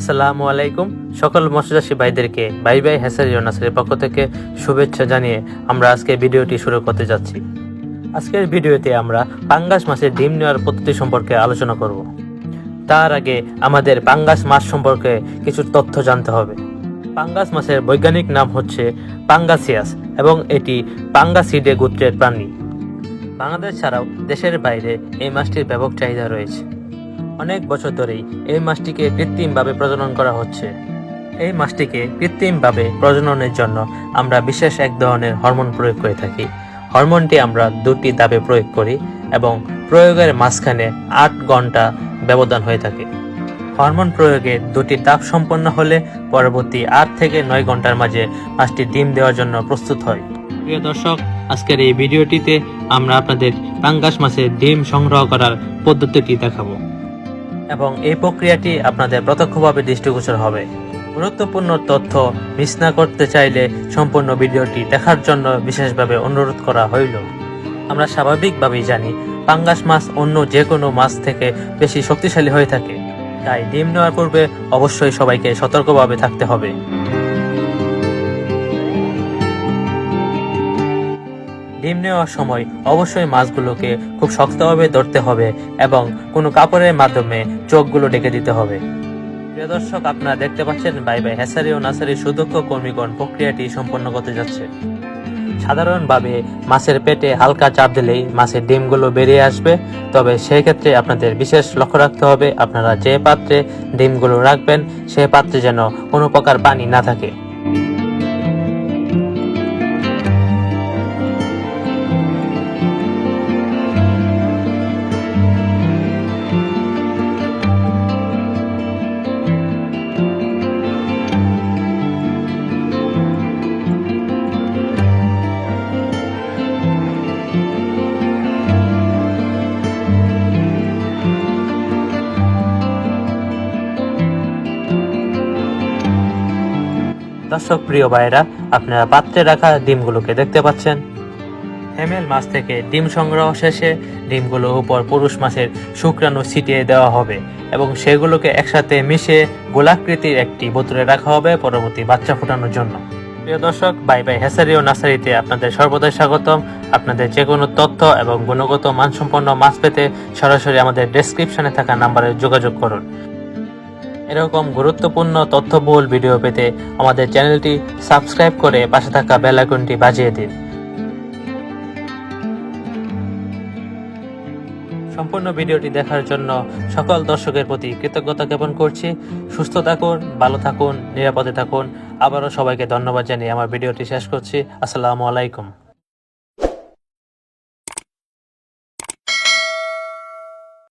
আসসালামু আলাইকুম। সকল মৎস্যচাষী ভাইদেরকে বাই বাই হ্যাসারি ও নাসারির পক্ষ থেকে শুভেচ্ছা জানিয়ে আমরা আজকে ভিডিওটি শুরু করতে যাচ্ছি। আজকের ভিডিওতে আমরা পাঙ্গাস মাছের ডিম নেওয়ার পদ্ধতি সম্পর্কে আলোচনা করব। তার আগে আমাদের পাঙ্গাস মাছ সম্পর্কে কিছু তথ্য জানতে হবে। পাঙ্গাস মাছের বৈজ্ঞানিক নাম হচ্ছে পাঙ্গাসিয়াস এবং এটি পাঙ্গাসিডে গোত্রের প্রাণী। বাংলাদেশ ছাড়াও দেশের বাইরে এই মাছটির ব্যাপক চাহিদা রয়েছে। অনেক বছর ধরেই এই মাছটিকে কৃত্রিমভাবে প্রজনন করা হচ্ছে। এই মাছটিকে কৃত্রিমভাবে প্রজননের জন্য আমরা বিশেষ এক ধরনের হরমোন প্রয়োগ করে থাকি। হরমোনটি আমরা দুটি দাবে প্রয়োগ করি এবং প্রয়োগের মাঝখানে আট ঘণ্টা ব্যবধান হয়ে থাকে। হরমোন প্রয়োগে দুটি দাব সম্পন্ন হলে পরবর্তী আট থেকে নয় ঘণ্টার মাঝে মাছটি ডিম দেওয়ার জন্য প্রস্তুত হয়। প্রিয় দর্শক, আজকের এই ভিডিওটিতে আমরা আপনাদের পাঙ্গাস মাছের ডিম সংগ্রহ করার পদ্ধতিটি দেখাবো। এবং এই প্রক্রিয়াটি আপনাদের প্রত্যক্ষভাবে দৃষ্টিগোচর হবে। গুরুত্বপূর্ণ তথ্য মিস না করতে চাইলে সম্পূর্ণ ভিডিওটি দেখার জন্য বিশেষভাবে অনুরোধ করা হইল। আমরা স্বাভাবিকভাবেই জানি, পাঙ্গাস মাছ অন্য যে কোনো মাছ থেকে বেশি শক্তিশালী হয়ে থাকে। তাই ডিম নেওয়ার পূর্বে অবশ্যই সবাইকে সতর্কভাবে থাকতে হবে। ডিম নেওয়ার সময় অবশ্যই মাছগুলোকে খুব শক্তভাবে ধরতে হবে এবং কোনো কাপড়ের মাধ্যমে চোখগুলো ডেকে দিতে হবে। প্রিয় দর্শক, আপনারা দেখতে পাচ্ছেন বাই বাই হ্যাসারি ও নাসারি সুদক্ষ কর্মীগণ প্রক্রিয়াটি সম্পন্ন করতে যাচ্ছে। সাধারণভাবে মাছের পেটে হালকা চাপ দিলেই মাছের ডিমগুলো বেরিয়ে আসবে, তবে সেই ক্ষেত্রে আপনাদের বিশেষ লক্ষ্য রাখতে হবে, আপনারা যে পাত্রে ডিমগুলো রাখবেন সেই পাত্রে যেন কোনো প্রকার পানি না থাকে। দর্শক প্রিয় ভাইয়েরা, আপনারা পাত্রে রাখা ডিমগুলোকে দেখতে পাচ্ছেন। ফিমেল মাছ থেকে ডিম সংগ্রহ শেষে ডিমগুলো উপর পুরুষ মাছের শুক্রাণু ছিটিয়ে দেওয়া হবে এবং সেগুলোকে একসাথে মিশে গোলাকৃতির একটি বোতলে রাখা হবে পরবর্তী বাচ্চা ফোটানোর জন্য। প্রিয় দর্শক, বাই বাই হেসারি ও নার্সারিতে আপনাদের সর্বদাই স্বাগতম। আপনাদের যে কোনো তথ্য এবং গুণগত মানসম্পন্ন মাছ পেতে সরাসরি আমাদের ডেসক্রিপশনে থাকা নাম্বারে যোগাযোগ করুন। এরকম গুরুত্বপূর্ণ তথ্যবহুল ভিডিও পেতে আমাদের চ্যানেলটি সাবস্ক্রাইব করে পাশে থাকা বেল আইকনটি বাজিয়ে দিন। সম্পূর্ণ ভিডিওটি দেখার জন্য সকল দর্শকের প্রতি কৃতজ্ঞতা জ্ঞাপন করছি। সুস্থ থাকুন, ভালো থাকুন, নিরাপদে থাকুন। আবারও সবাইকে ধন্যবাদ জানিয়ে আমার ভিডিওটি শেষ করছি। আসসালামু আলাইকুম।